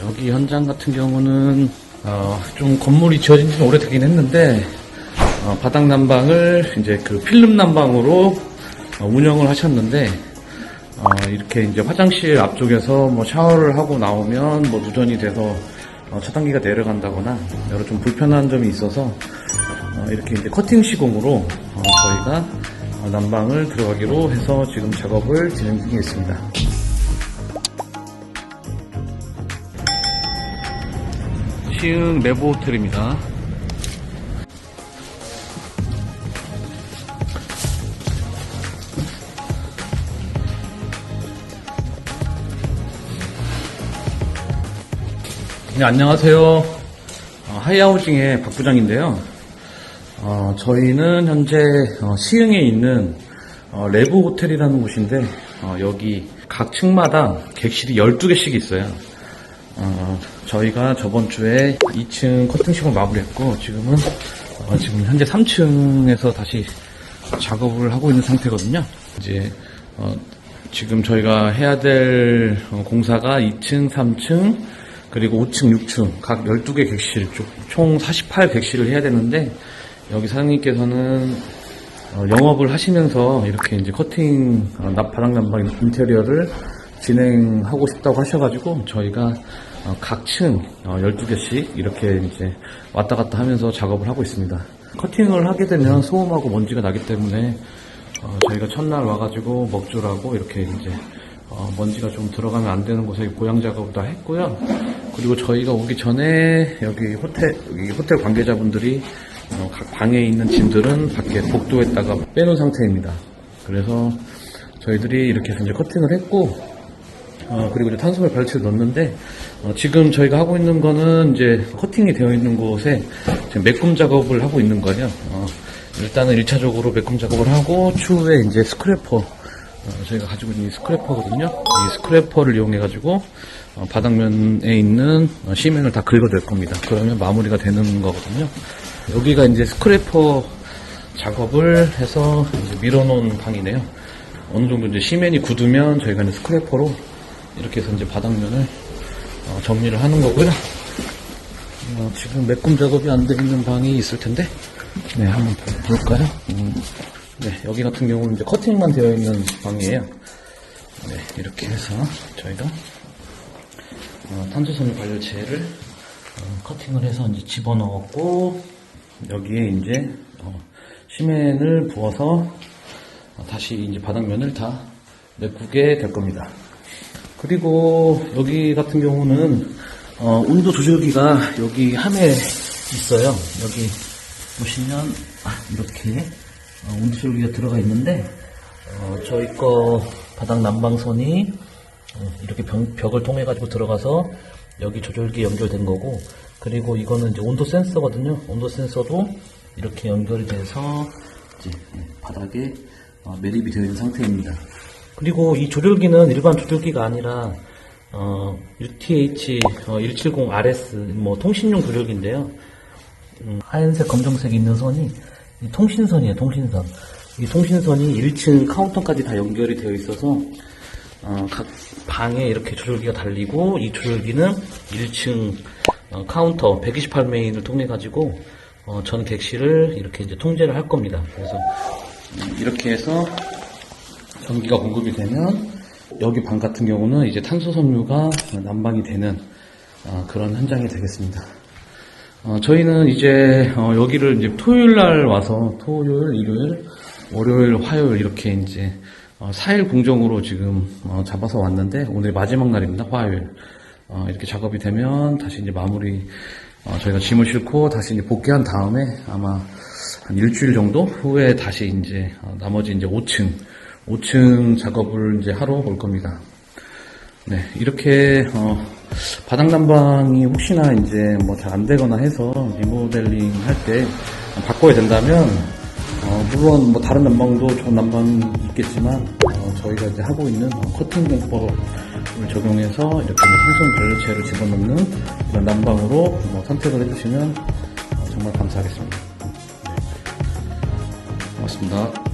여기 현장 같은 경우는 어, 좀 건물이 지어진 지는 오래되긴 했는데 어, 바닥 난방을 이제 그 필름 난방으로 어, 운영을 하셨는데 어, 이렇게 이제 화장실 앞쪽에서 뭐 샤워를 하고 나오면 뭐 누전이 돼서 어, 차단기가 내려간다거나 여러 좀 불편한 점이 있어서 어, 이렇게 이제 커팅 시공으로 어, 저희가 어, 난방을 들어가기로 해서 지금 작업을 진행 중에 있습니다. 시흥 내부 호텔입니다. 네, 안녕하세요. 어, 하이하우징의 박 부장인데요. 어, 저희는 현재 어, 시흥에 있는 어, 레브 호텔이라는 곳인데 어, 여기 각 층마다 객실이 12개씩 있어요. 어, 저희가 저번 주에 2층 커팅식을 마무리했고 지금은 어, 지금 현재 3층에서 다시 작업을 하고 있는 상태거든요. 이제 어, 지금 저희가 해야 될 어, 공사가 2층, 3층 그리고 5층, 6층 각 12개 객실 쪽, 총48 객실을 해야 되는데 여기 사장님께서는 어, 영업을 하시면서 이렇게 이제 커팅 어, 납- 바닥 난방 인테리어를 진행하고 싶다고 하셔가지고 저희가 어, 각층 12개씩 이렇게 이제 왔다 갔다 하면서 작업을 하고 있습니다. 커팅을 하게 되면 소음하고 먼지가 나기 때문에 어, 저희가 첫날 와가지고 먹줄하고 이렇게 이제 어, 먼지가 좀 들어가면 안 되는 곳에 보양 작업을 다 했고요. 그리고 저희가 오기 전에 여기 호텔 여기 호텔 관계자분들이 어, 각 방에 있는 짐들은 밖에 복도에다가 빼놓은 상태입니다. 그래서 저희들이 이렇게 이제 커팅을 했고 어, 그리고 이제 탄소물 발치를 넣었는데, 어, 지금 저희가 하고 있는 거는 이제 커팅이 되어 있는 곳에 지금 매꿈 작업을 하고 있는 거예요. 어, 일단은 1차적으로 매꿈 작업을 하고, 추후에 이제 스크래퍼, 어, 저희가 가지고 있는 이 스크래퍼거든요. 이 스크래퍼를 이용해 가지고, 어, 바닥면에 있는 어, 시멘을 다 긁어낼 겁니다. 그러면 마무리가 되는 거거든요. 여기가 이제 스크래퍼 작업을 해서 밀어놓은 방이네요. 어느 정도 이제 시멘이 굳으면 저희가 이제 스크래퍼로 이렇게 해서 이제 바닥면을 어, 정리를 하는 거고요. 어, 지금 매꿈 작업이 안돼 있는 방이 있을 텐데, 네, 한번 볼- 볼까요? 음, 네, 여기 같은 경우는 이제 커팅만 되어 있는 방이에요. 네, 이렇게 해서 저희가 어, 탄소섬유 발열체를 어, 커팅을 해서 이제 집어넣었고, 여기에 이제 어, 시멘을 부어서 어, 다시 이제 바닥면을 다 메꾸게 될 겁니다. 그리고 여기 같은 경우는 어, 온도 조절기가 여기 함에 있어요. 여기 보시면 아, 이렇게 어, 온도 조절기가 들어가 있는데 어, 저희 거 바닥 난방선이 어, 이렇게 벽, 벽을 통해 가지고 들어가서 여기 조절기 연결된 거고 그리고 이거는 이제 온도 센서거든요. 온도 센서도 이렇게 연결이 돼서 이제 바닥에 어, 매립이 되어 있는 상태입니다. 그리고 이 조절기는 일반 조절기가 아니라 어, UTH 170RS 뭐 통신용 조절기인데요. 음, 하얀색 검정색 있는 선이 이 통신선이에요. 통신선. 이 통신선이 1층 카운터까지 다 연결이 되어 있어서 어, 각 방에 이렇게 조절기가 달리고 이 조절기는 1층 어, 카운터 128메인을 통해 가지고 어, 전 객실을 이렇게 이제 통제를 할 겁니다. 그래서 음, 이렇게 해서 전기가 공급이 되면 여기 방 같은 경우는 이제 탄소 섬유가 난방이 되는 어, 그런 현장이 되겠습니다. 어, 저희는 이제 어, 여기를 이제 토요일 날 와서 토요일, 일요일, 월요일, 화요일 이렇게 이제 어, 4일 공정으로 지금 어, 잡아서 왔는데 오늘 마지막 날입니다. 화요일. 어, 이렇게 작업이 되면 다시 이제 마무리 어, 저희가 짐을 싣고 다시 이제 복귀한 다음에 아마 한 일주일 정도 후에 다시 이제 어, 나머지 이제 5층 5층 작업을 이제 하러 올 겁니다. 네, 이렇게 어, 바닥 난방이 혹시나 이제 뭐 잘 안 되거나 해서 리모델링 할 때 바꿔야 된다면 어, 물론 뭐 다른 난방도 좋은 난방이 있겠지만 어, 저희가 이제 하고 있는 어, 커팅 공법을 적용해서 이렇게 생선 별로체를 집어넣는 이런 난방으로 뭐 선택을 해주시면 어, 정말 감사하겠습니다. 네. 고맙습니다.